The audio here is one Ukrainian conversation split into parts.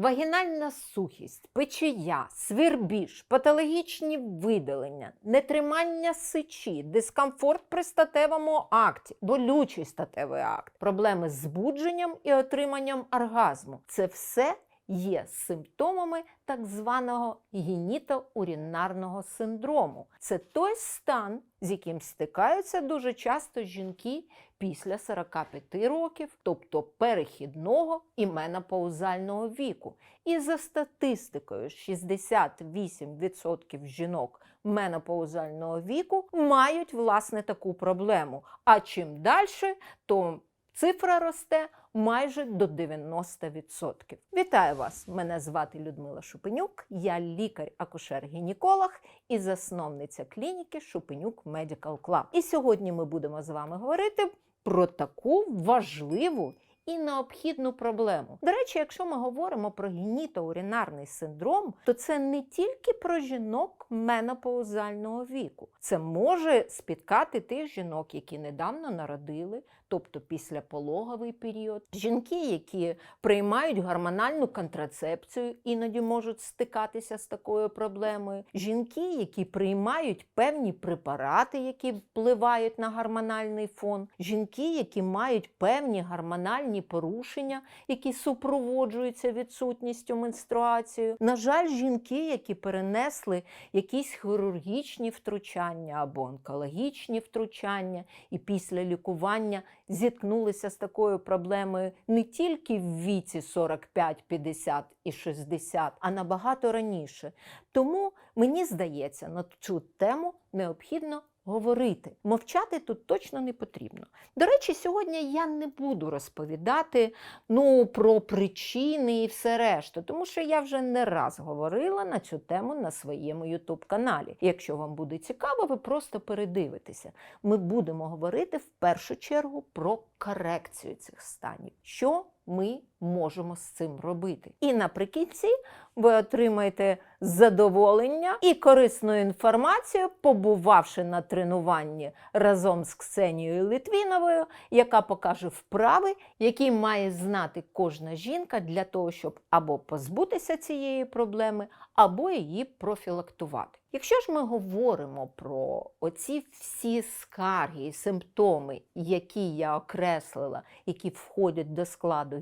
Вагінальна сухість, печія, свірбіж, патологічні видалення, нетримання сичі, дискомфорт при статевому акті, болючий статевий акт, проблеми з збудженням і отриманням оргазму. Це все є симптомами так званого генітоурінарного синдрому. Це той стан, з яким стикаються дуже часто жінки після 45 років, тобто перехідного і менопаузального віку. І за статистикою 68% жінок менопаузального віку мають власне таку проблему. А чим далі, то цифра росте майже до 90%. Вітаю вас! Мене звати Людмила Шупенюк, я лікар-акушер-гінеколог і засновниця клініки Шупенюк Medical Club. І сьогодні ми будемо з вами говорити про таку важливу і необхідну проблему. До речі, якщо ми говоримо про генітоурінарний синдром, то це не тільки про жінок менопаузального віку. Це може спіткати тих жінок, які недавно народили, тобто післяпологовий період. Жінки, які приймають гормональну контрацепцію, іноді можуть стикатися з такою проблемою. Жінки, які приймають певні препарати, які впливають на гормональний фон. Жінки, які мають певні гормональні порушення, які супроводжуються відсутністю менструації. На жаль, жінки, які перенесли якісь хірургічні втручання або онкологічні втручання, і після лікування зіткнулися з такою проблемою не тільки в віці 45, 50 і 60, а набагато раніше. Тому мені здається, на цю тему необхідно говорити. Мовчати тут точно не потрібно. До речі, сьогодні я не буду розповідати ну, про причини і все решта, тому що я вже не раз говорила на цю тему на своєму youtube каналі Якщо вам буде цікаво, ви просто передивитеся. Ми будемо говорити в першу чергу про корекцію цих станів. Що ми можемо з цим робити? І наприкінці ви отримаєте задоволення і корисну інформацію, побувавши на тренуванні разом з Ксенією Литвіновою, яка покаже вправи, які має знати кожна жінка для того, щоб або позбутися цієї проблеми, або її профілактувати. Якщо ж ми говоримо про оці всі скарги і симптоми, які я окреслила, які входять до складу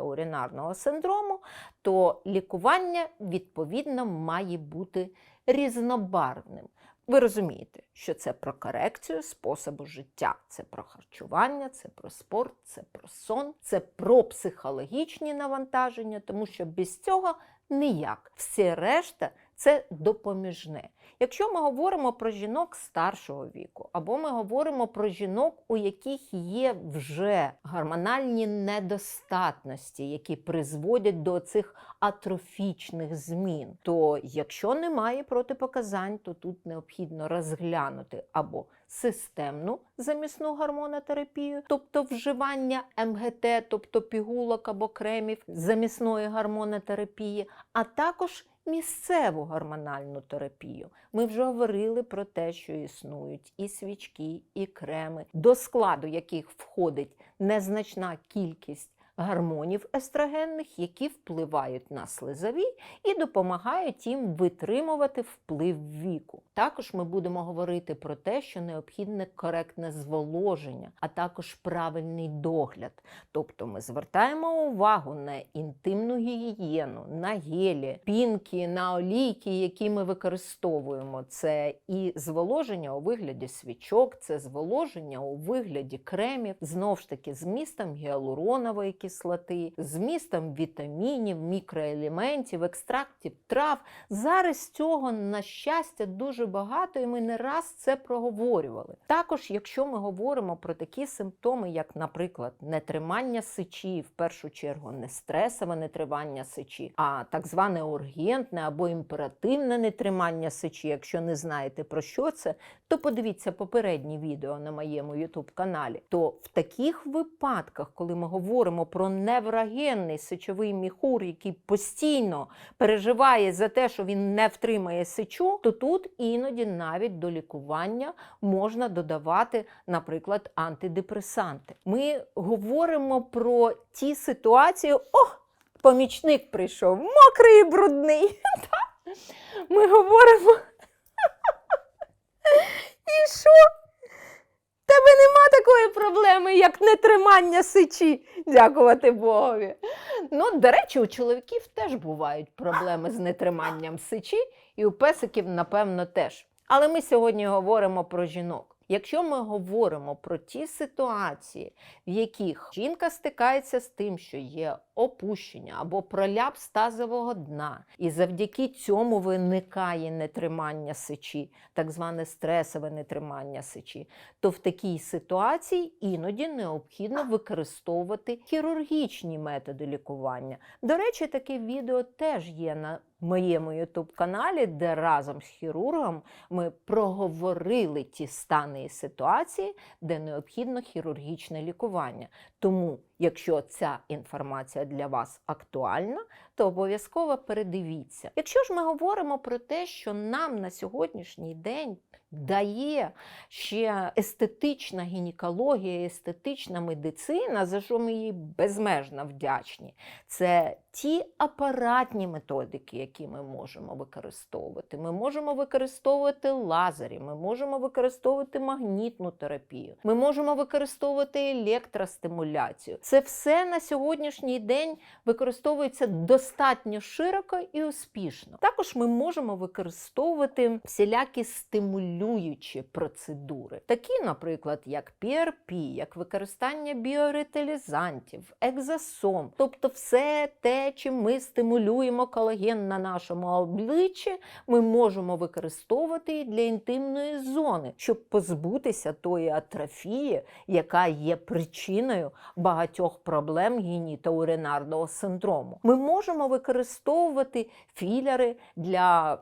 генітоурінарного синдрому, то лікування відповідно має бути різнобарвним. Ви розумієте, що це про корекцію способу життя, це про харчування, це про спорт, це про сон, це про психологічні навантаження, тому що без цього ніяк. Все решта це допоміжне. Якщо ми говоримо про жінок старшого віку, або ми говоримо про жінок, у яких є вже гормональні недостатності, які призводять до цих атрофічних змін, то якщо немає протипоказань, то тут необхідно розглянути або системну замісну гормонотерапію, тобто вживання МГТ, тобто пігулок або кремів замісної гормонотерапії, а також місцеву гормональну терапію. Ми вже говорили про те, що існують і свічки, і креми, до складу яких входить незначна кількість гормонів естрогенних, які впливають на слизові і допомагають їм витримувати вплив віку. Також ми будемо говорити про те, що необхідне коректне зволоження, а також правильний догляд. Тобто ми звертаємо увагу на інтимну гігієну, на гелі, пінки, на олійки, які ми використовуємо. Це і зволоження у вигляді свічок, це зволоження у вигляді кремів, знов ж таки з містом гіалуронової кислоти, з містом вітамінів, мікроелементів, екстрактів трав. Зараз цього, на щастя, дуже багато, і ми не раз це проговорювали. Також, якщо ми говоримо про такі симптоми, як, наприклад, нетримання сечі, в першу чергу не стресове нетримання сечі, а так зване ургентне або імперативне нетримання сечі, якщо не знаєте про що це, то подивіться попередні відео на моєму youtube каналі. То в таких випадках, коли ми говоримо про неврогенний сечовий міхур, який постійно переживає за те, що він не втримає сечу, то тут іноді навіть до лікування можна додавати, наприклад, антидепресанти. Ми говоримо про ті ситуації. О! помічник прийшов мокрий і брудний. Ми говоримо. І що? Тебе нема такої проблеми, як нетримання сечі, дякувати Богові. Ну, до речі, у чоловіків теж бувають проблеми з нетриманням сечі, і у песиків, напевно, теж. Але ми сьогодні говоримо про жінок. Якщо ми говоримо про ті ситуації, в яких жінка стикається з тим, що є опущення або проляп тазового дна, і завдяки цьому виникає нетримання сечі, так зване стресове нетримання сечі, то в такій ситуації іноді необхідно використовувати хірургічні методи лікування. До речі, таке відео теж є на моєму youtube каналі, де разом з хірургом ми проговорили ті стани і ситуації, де необхідно хірургічне лікування. Тому, якщо ця інформація для вас актуальна, то обов'язково передивіться. Якщо ж ми говоримо про те, що нам на сьогоднішній день дає ще естетична гінекологія, естетична медицина, за що ми їй безмежно вдячні, це ті апаратні методики, які ми можемо використовувати. Ми можемо використовувати лазері, ми можемо використовувати магнітну терапію, ми можемо використовувати електростимуляцію. Це все на сьогоднішній день використовується достатньо широко і успішно. Також ми можемо використовувати всілякі стимулюючі процедури, такі, наприклад, як PRP, як використання біореталізантів, екзосом, тобто все те, чим ми стимулюємо колаген на нашому обличчі, ми можемо використовувати і для інтимної зони, щоб позбутися тої атрофії, яка є причиною багатьох проблем гінітоуринарного синдрому. Ми можемо використовувати філери для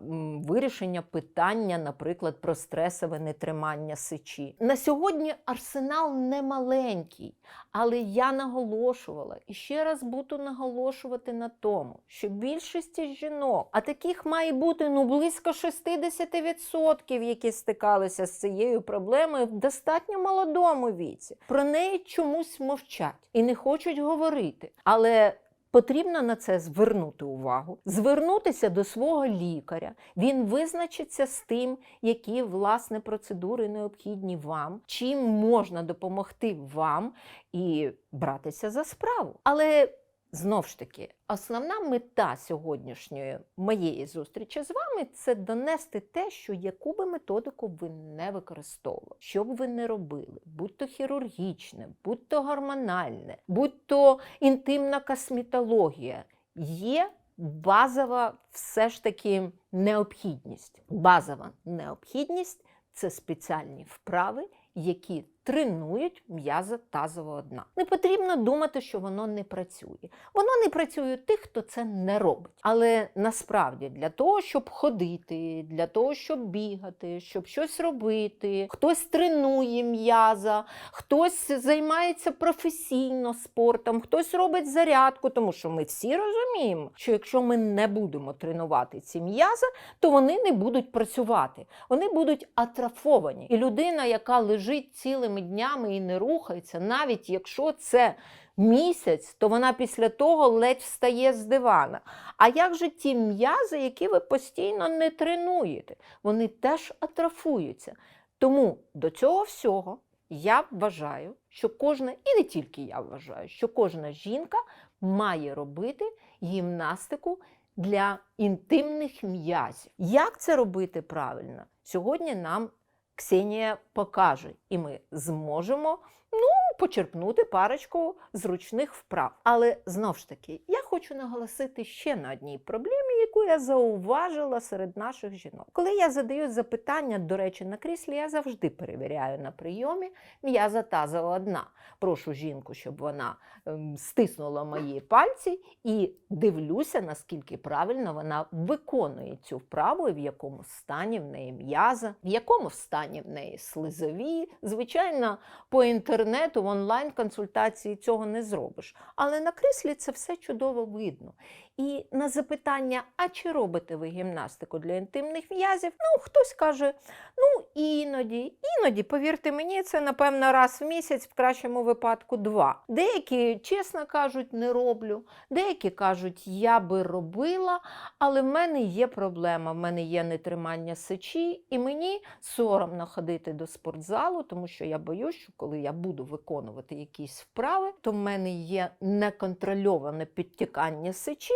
вирішення питання, наприклад, про стресове нетримання сечі. На сьогодні арсенал не маленький, але я наголошувала і ще раз буду наголошувати на тому, що більшості жінок, а таких має бути ну близько 60%, які стикалися з цією проблемою в достатньо молодому віці. Про неї чомусь мовчать і не хочуть говорити. Але Потрібно на це звернути увагу, звернутися до свого лікаря. Він визначиться з тим, які власне процедури необхідні вам, чим можна допомогти вам і братися за справу. Але Знов ж таки, основна мета сьогоднішньої моєї зустрічі з вами це донести те, що яку би методику ви не використовували, що б ви не робили, будь то хірургічне, будь то гормональне, будь то інтимна косметологія, є базова все ж таки необхідність. Базова необхідність це спеціальні вправи, які тренують м'язи тазового дна. Не потрібно думати, що воно не працює. Воно не працює тих, хто це не робить. Але насправді для того, щоб ходити, для того, щоб бігати, щоб щось робити, хтось тренує м'яза, хтось займається професійно спортом, хтось робить зарядку, тому що ми всі розуміємо, що якщо ми не будемо тренувати ці м'язи, то вони не будуть працювати, вони будуть атрофовані. І людина, яка лежить цілими днями і не рухається, навіть якщо це місяць, то вона після того ледь встає з дивана. А як же ті м'язи, які ви постійно не тренуєте? Вони теж атрофуються. Тому до цього всього я вважаю, що кожна, і не тільки я вважаю, що кожна жінка має робити гімнастику для інтимних м'язів. Як це робити правильно? Сьогодні нам Ксенія покаже, і ми зможемо ну, почерпнути парочку зручних вправ. Але знов ж таки, я хочу наголосити ще на одній проблемі, яку я зауважила серед наших жінок. Коли я задаю запитання, до речі, на кріслі, я завжди перевіряю на прийомі м'яза тазового дна. Прошу жінку, щоб вона ем, стиснула мої пальці і дивлюся, наскільки правильно вона виконує цю вправу і в якому стані в неї м'яза, в якому стані в неї слизові. Звичайно, по інтернету, в онлайн-консультації цього не зробиш. Але на кріслі це все чудово видно. І на запитання, а чи робите ви гімнастику для інтимних м'язів? Ну, хтось каже, ну іноді, іноді, повірте мені, це напевно раз в місяць, в кращому випадку два. Деякі, чесно кажуть, не роблю, деякі кажуть, я би робила, але в мене є проблема, в мене є нетримання сечі, і мені соромно ходити до спортзалу, тому що я боюсь, що коли я буду виконувати якісь вправи, то в мене є неконтрольоване підтікання сечі.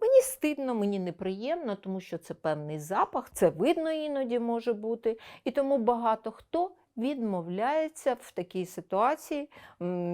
Мені стидно, мені неприємно, тому що це певний запах, це видно іноді може бути. І тому багато хто відмовляється в такій ситуації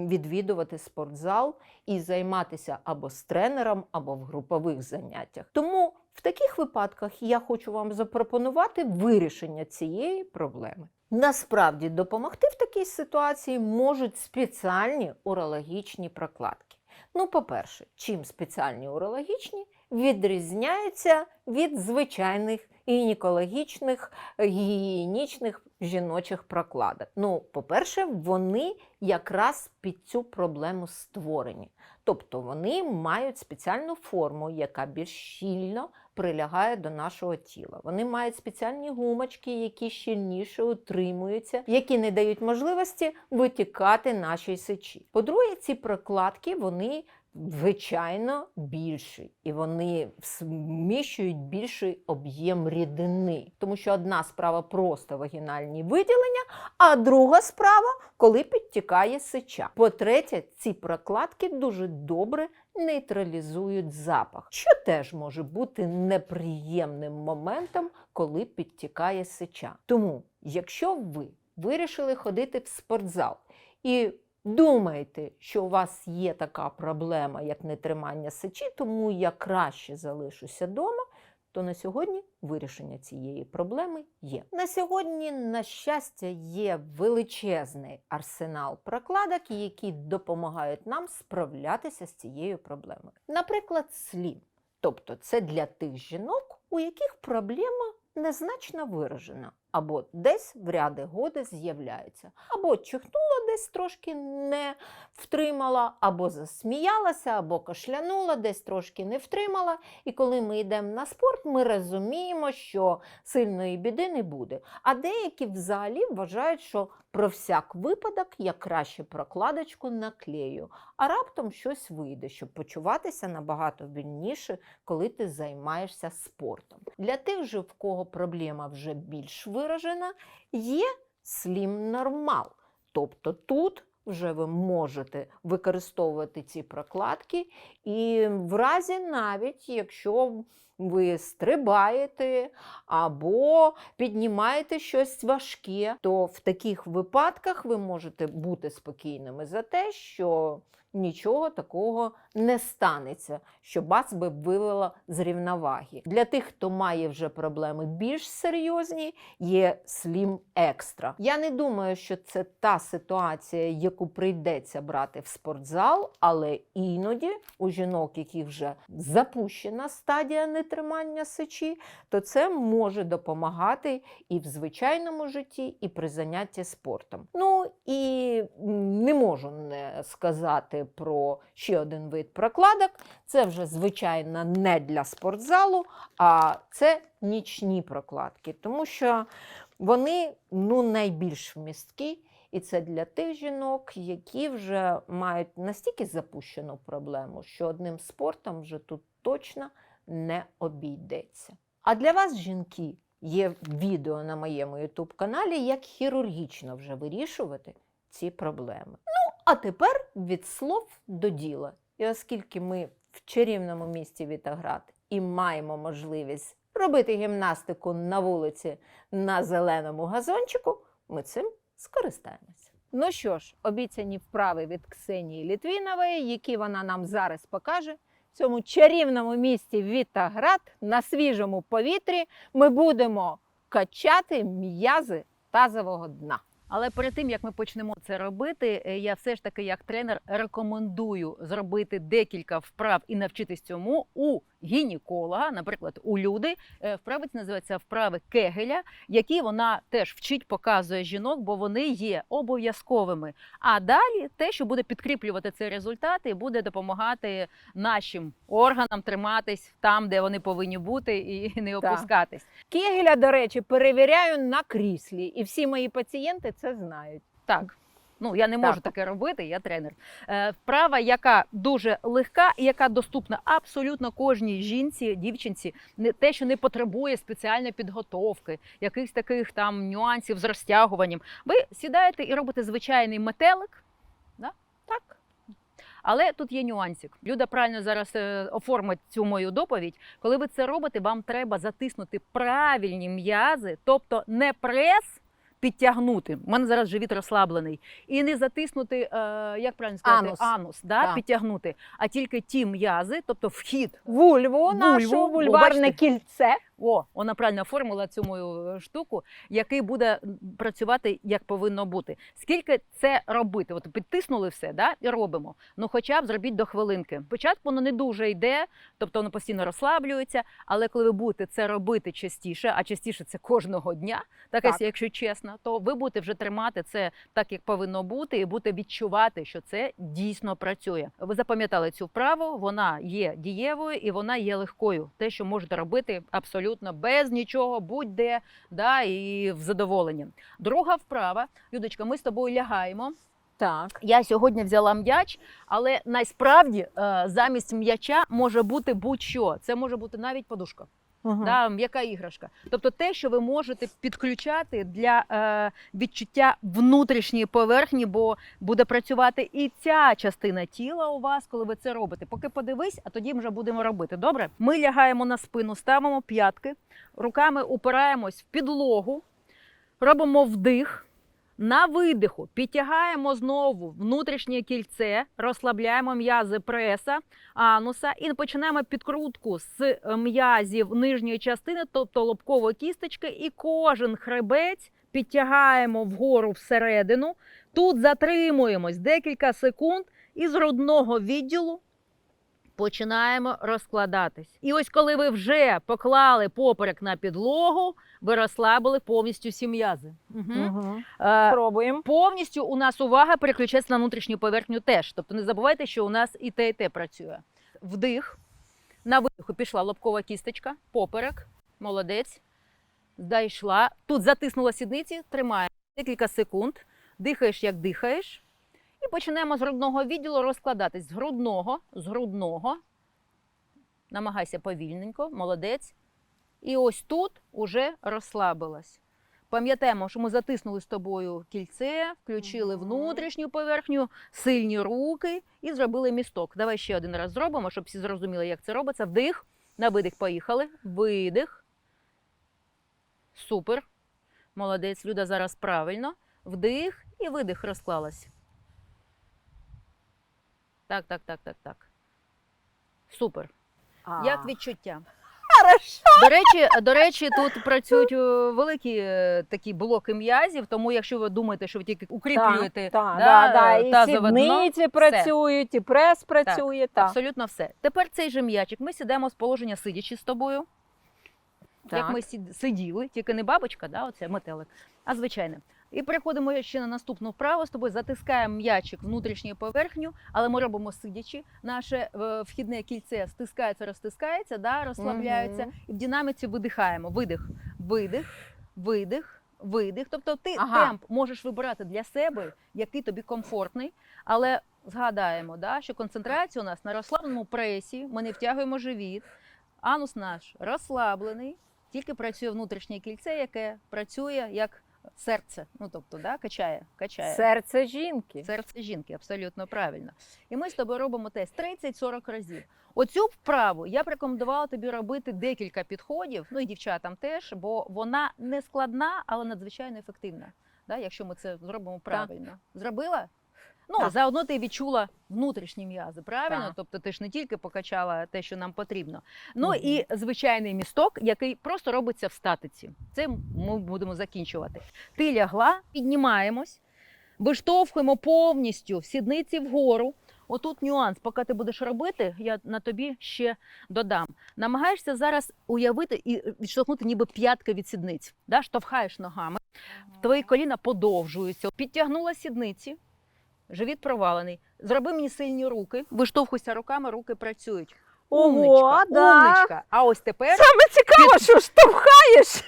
відвідувати спортзал і займатися або з тренером, або в групових заняттях. Тому в таких випадках я хочу вам запропонувати вирішення цієї проблеми. Насправді допомогти в такій ситуації можуть спеціальні урологічні прокладки. Ну, по-перше, чим спеціальні урологічні відрізняються від звичайних гінекологічних, е, гігієнічних жіночих прокладок. Ну, по-перше, вони якраз під цю проблему створені. Тобто вони мають спеціальну форму, яка більш щільно прилягає до нашого тіла. Вони мають спеціальні гумочки, які щільніше утримуються, які не дають можливості витікати нашій сечі. По-друге, ці прокладки вони звичайно більші, і вони вміщують більший об'єм рідини, тому що одна справа просто вагінальні виділення, а друга справа, коли підтікає сеча. По-третє, ці прокладки дуже добре нейтралізують запах, що теж може бути неприємним моментом, коли підтікає сеча. Тому, якщо ви вирішили ходити в спортзал і думаєте, що у вас є така проблема, як нетримання сечі, тому я краще залишуся вдома, то на сьогодні вирішення цієї проблеми є. На сьогодні, на щастя, є величезний арсенал прокладок, які допомагають нам справлятися з цією проблемою. Наприклад, слім. Тобто це для тих жінок, у яких проблема незначно виражена, або десь в ряди годи з'являється, або чихнула десь трошки не втримала, або засміялася, або кашлянула, десь трошки не втримала. І коли ми йдемо на спорт, ми розуміємо, що сильної біди не буде. А деякі взагалі вважають, що про всяк випадок я краще прокладочку наклею, а раптом щось вийде, щоб почуватися набагато вільніше, коли ти займаєшся спортом. Для тих же, в кого проблема вже більш виражена, є Slim Normal. Тобто тут вже ви можете використовувати ці прокладки, і в разі навіть, якщо ви стрибаєте або піднімаєте щось важке, то в таких випадках ви можете бути спокійними за те, що нічого такого не станеться, що вас би вивело з рівноваги. Для тих, хто має вже проблеми більш серйозні, є Slim Extra. Я не думаю, що це та ситуація, яку прийдеться брати в спортзал, але іноді у жінок, яких вже запущена стадія нетримання сечі, то це може допомагати і в звичайному житті, і при занятті спортом. Ну і не можу сказати про ще один вид прокладок. Це вже, звичайно, не для спортзалу, а це нічні прокладки, тому що вони ну, найбільш вмісткі. І це для тих жінок, які вже мають настільки запущену проблему, що одним спортом вже тут точно не обійдеться. А для вас, жінки, є відео на моєму youtube каналі, як хірургічно вже вирішувати ці проблеми. А тепер від слов до діла. І оскільки ми в чарівному місті Вітаград і маємо можливість робити гімнастику на вулиці на зеленому газончику, ми цим скористаємося. Ну що ж, обіцяні вправи від Ксенії Літвінової, які вона нам зараз покаже. В цьому чарівному місті Вітаград на свіжому повітрі ми будемо качати м'язи тазового дна. Але перед тим як ми почнемо це робити, е, я все ж таки, як тренер, рекомендую зробити декілька вправ і навчитись цьому у гінеколога, наприклад, у люди. Е, Вправи це називаються вправи Кегеля, які вона теж вчить, показує жінок, бо вони є обов'язковими. А далі те, що буде підкріплювати цей результат і буде допомагати нашим органам триматись там, де вони повинні бути, і не Так. опускатись. Кегеля, до речі, перевіряю на кріслі, і всі мої пацієнти це знають. Так. Ну, я не можу Так. таке робити, я тренер. Е, вправа, яка дуже легка і яка доступна абсолютно кожній жінці, дівчинці, не те, що не потребує спеціальної підготовки, якихось таких там нюансів з розтягуванням. Ви сідаєте і робите звичайний метелик, Так. але тут є нюансик. Люда правильно зараз е, оформить цю мою доповідь. Коли ви це робите, вам треба затиснути правильні м'язи, тобто не прес. Підтягнути. У мене зараз живіт розслаблений. І не затиснути, е, як правильно сказати, Анус. да, да. підтягнути, а тільки ті м'язи, тобто вхід. Вульву, нашу Вульву, вульварне бачите- кільце. О, вона правильно оформила цю мою е, штуку, який буде працювати як повинно бути. Скільки це робити? От підтиснули все, да, і робимо. Ну, хоча б зробіть до хвилинки. Спочатку воно не дуже йде, тобто воно постійно розслаблюється. Але коли ви будете це робити частіше, а частіше це кожного дня, так, Так. якщо чесно, то ви будете вже тримати це так, як повинно бути, і будете відчувати, що це дійсно працює. Ви запам'ятали цю вправу, вона є дієвою і вона є легкою. Те, що можете робити абсолютно без нічого, будь-де, да, і в задоволенні. Друга вправа, Людочка, ми з тобою лягаємо. Так. Я сьогодні взяла м'яч, але насправді е, замість м'яча може бути будь-що. Це може бути навіть подушка Угу. да, м'яка іграшка. Тобто те, що ви можете підключати для е, відчуття внутрішньої поверхні, бо буде працювати і ця частина тіла у вас, коли ви це робите. Поки подивись, а тоді вже будемо робити. Добре? Ми лягаємо на спину, ставимо п'ятки, руками упираємось в підлогу, робимо вдих. На видиху підтягаємо знову внутрішнє кільце, розслабляємо м'язи преса, ануса і починаємо підкрутку з е, м'язів нижньої частини, тобто лобкової кісточки, і кожен хребець підтягаємо вгору всередину. Тут затримуємось декілька секунд і з грудного відділу починаємо розкладатись. І ось коли ви вже поклали поперек на підлогу, ви розслабили повністю всі м'язи. Угу. Угу. Е, Пробуємо. Повністю у нас увага переключається на внутрішню поверхню теж. Тобто не забувайте, що у нас і те, і те працює. Вдих. На видиху пішла лобкова кісточка, поперек, молодець. Дійшла. Тут затиснула сідниці, тримаємо декілька секунд, дихаєш, як дихаєш. І починаємо з грудного відділу розкладатись. З грудного, з грудного. Намагайся повільненько, молодець. І ось тут уже розслабилась. Пам'ятаємо, що ми затиснули з тобою кільце, включили внутрішню поверхню, сильні руки і зробили місток. Давай ще один раз зробимо, щоб всі зрозуміли, як це робиться. Вдих, на видих поїхали. Видих. Супер. Молодець, Люда зараз правильно. Вдих і видих розклалась. Так, так, так, так, так. Супер. Як відчуття? Хорошо. До речі, до речі, тут працюють е, великі е, такі блоки м'язів, тому якщо ви думаєте, що ви тільки укріплюєте Так, да, да, да, І тазове дно, сідниці працюють, і прес працює. Так. абсолютно все. Тепер цей же м'ячик. Ми сідаємо з положення сидячи з тобою, як ми сиділи, тільки не бабочка, да, оце метелик, а звичайне. І переходимо ще на наступну вправу з тобою, затискаємо м'ячик внутрішньою поверхню, але ми робимо сидячи. Наше е, вхідне кільце стискається, розтискається, да, розслабляється. Мгм. І в динаміці видихаємо. Видих, видих, видих, видих. Тобто ти Ага. темп можеш вибирати для себе, який тобі комфортний, але згадаємо, да, що концентрація у нас на розслабленому пресі, ми не втягуємо живіт, анус наш розслаблений, тільки працює внутрішнє кільце, яке працює як серце. Ну тобто, да, качає, качає. Серце жінки. Серце жінки, абсолютно правильно. І ми з тобою робимо тест 30-40 разів. Оцю вправу я б рекомендувала тобі робити декілька підходів, ну і дівчатам теж, бо вона не складна, але надзвичайно ефективна. Да, якщо ми це зробимо правильно. Зробила? Ну, Так. заодно ти відчула внутрішні м'язи, правильно? Так. Тобто ти ж не тільки покачала те, що нам потрібно. Ну Мгм. і звичайний місток, який просто робиться в статиці. Це ми будемо закінчувати. Ти лягла, піднімаємось, виштовхуємо повністю сідниці вгору. Отут нюанс, поки ти будеш робити, я на тобі ще додам. Намагаєшся зараз уявити і відштовхнути ніби п'ятки від сідниць. Да? Штовхаєш ногами, твої коліна подовжуються. Підтягнула сідниці, живіт провалений. Зроби мені сильні руки, виштовхуйся руками, руки працюють. Умничка, умничка. А ось тепер Саме цікаво, що штовхаєш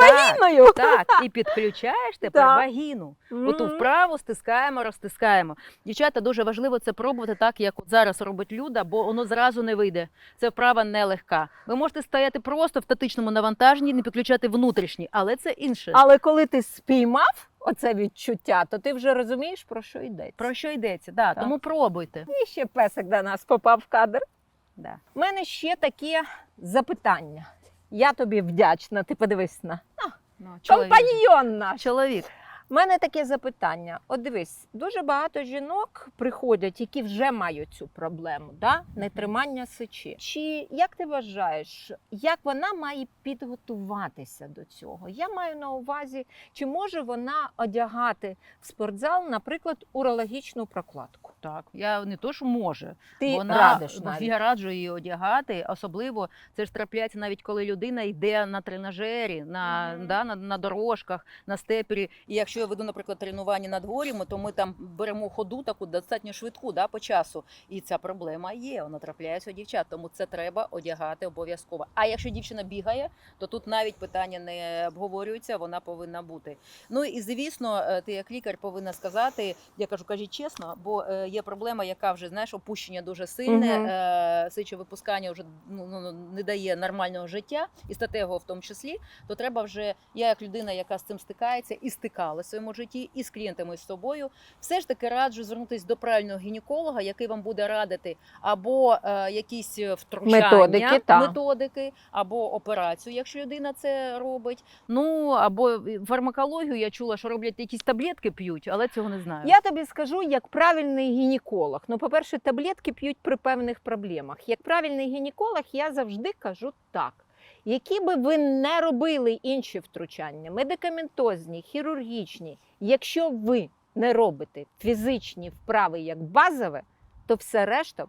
вагіною. так, і підключаєш тепер Так. вагіну. Оту вправу стискаємо, розтискаємо. Дівчата, дуже важливо це пробувати так, як от зараз робить Люда, бо воно зразу не вийде. Це вправа нелегка. Ви можете стояти просто в статичному навантаженні, не підключати внутрішні, але це інше. Але коли ти спіймав оце відчуття, то ти вже розумієш, про що йдеться. Про що йдеться? Да, Так. Тому пробуйте. І ще песик до нас попав в кадр. Да. У мене ще таке запитання. Я тобі вдячна. Ти подивись на Ну, чоловік. компаньйон наш. чоловік. У мене таке запитання. От дивись, дуже багато жінок приходять, які вже мають цю проблему, да? нетримання сечі. Чи як ти вважаєш, як вона має підготуватися до цього? Я маю на увазі, чи може вона одягати в спортзал, наприклад, урологічну прокладку? Так, я не то, що може. Ти Вона радиш навіть. я раджу її одягати. Особливо це ж трапляється навіть коли людина йде на тренажері, на, Мгм. да, на, на дорожках, на степері. І якщо я веду, наприклад, тренування на дворі, ми, то ми там беремо ходу таку достатньо швидку да, по часу. І ця проблема є. Вона трапляється у дівчат, тому це треба одягати обов'язково. А якщо дівчина бігає, то тут навіть питання не обговорюється, вона повинна бути. Ну і звісно, е, ти як лікар повинна сказати, я кажу, кажіть чесно, бо е, є проблема, яка вже знаєш, опущення дуже сильне, Мгм. е, сечовипускання вже ну, ну, не дає нормального життя, і статевого в тому числі. То треба вже, я як людина, яка з цим стикається і стикала в своєму житті, і з клієнтами і з собою, все ж таки раджу звернутися до правильного гінеколога, який вам буде радити або е, якісь втручання, Методики, та. методики, або операцію, якщо людина це робить. Ну або фармакологію я чула, що роблять якісь таблетки п'ють, але цього не знаю. Я тобі скажу, як правильний гінеколог. Ну, по-перше, таблетки п'ють при певних проблемах. Як правильний гінеколог, я завжди кажу так. Які би ви не робили інші втручання, медикаментозні, хірургічні, якщо ви не робите фізичні вправи як базове, то все решта,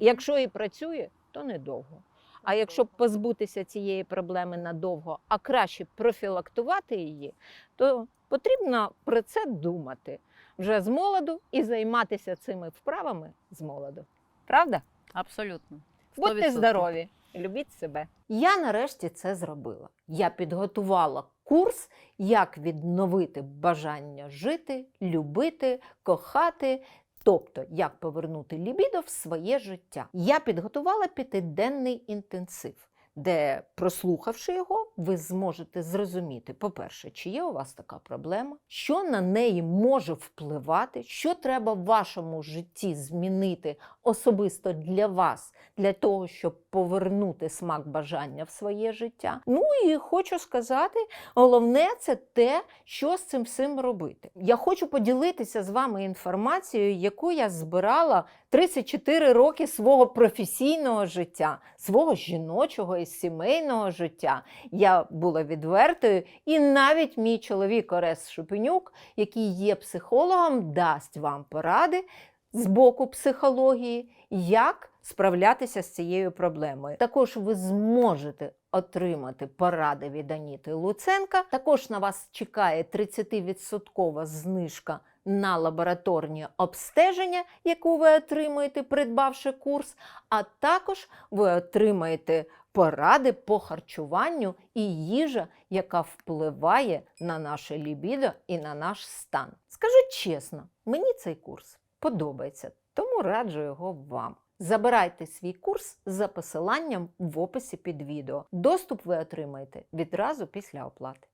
якщо і працює, то недовго. А якщо позбутися цієї проблеми надовго, а краще профілактувати її, то потрібно про це думати вже з молоду і займатися цими вправами з молоду. Правда? Абсолютно. Будьте 100%. здорові, любіть себе. Я нарешті це зробила. Я підготувала курс, як відновити бажання жити, любити, кохати. Тобто, як повернути лібідо в своє життя. Я підготувала п'ятиденний інтенсив, де, прослухавши його, ви зможете зрозуміти, по-перше, чи є у вас така проблема, що на неї може впливати, що треба в вашому житті змінити особисто для вас, для того, щоб повернути смак бажання в своє життя. Ну і хочу сказати, головне це те, що з цим всім робити. Я хочу поділитися з вами інформацією, яку я збирала 34 роки свого професійного життя, свого жіночого і сімейного життя. Я була відвертою, і навіть мій чоловік Орес Шупенюк, який є психологом, дасть вам поради з боку психології, як справлятися з цією проблемою. Також ви зможете отримати поради від Аніти Луценка. Також на вас чекає 30% знижка на лабораторні обстеження, яку ви отримаєте, придбавши курс, а також ви отримаєте поради по харчуванню і їжа, яка впливає на наше лібідо і на наш стан. Скажу чесно, мені цей курс подобається, тому раджу його вам. Забирайте свій курс за посиланням в описі під відео. Доступ ви отримаєте відразу після оплати.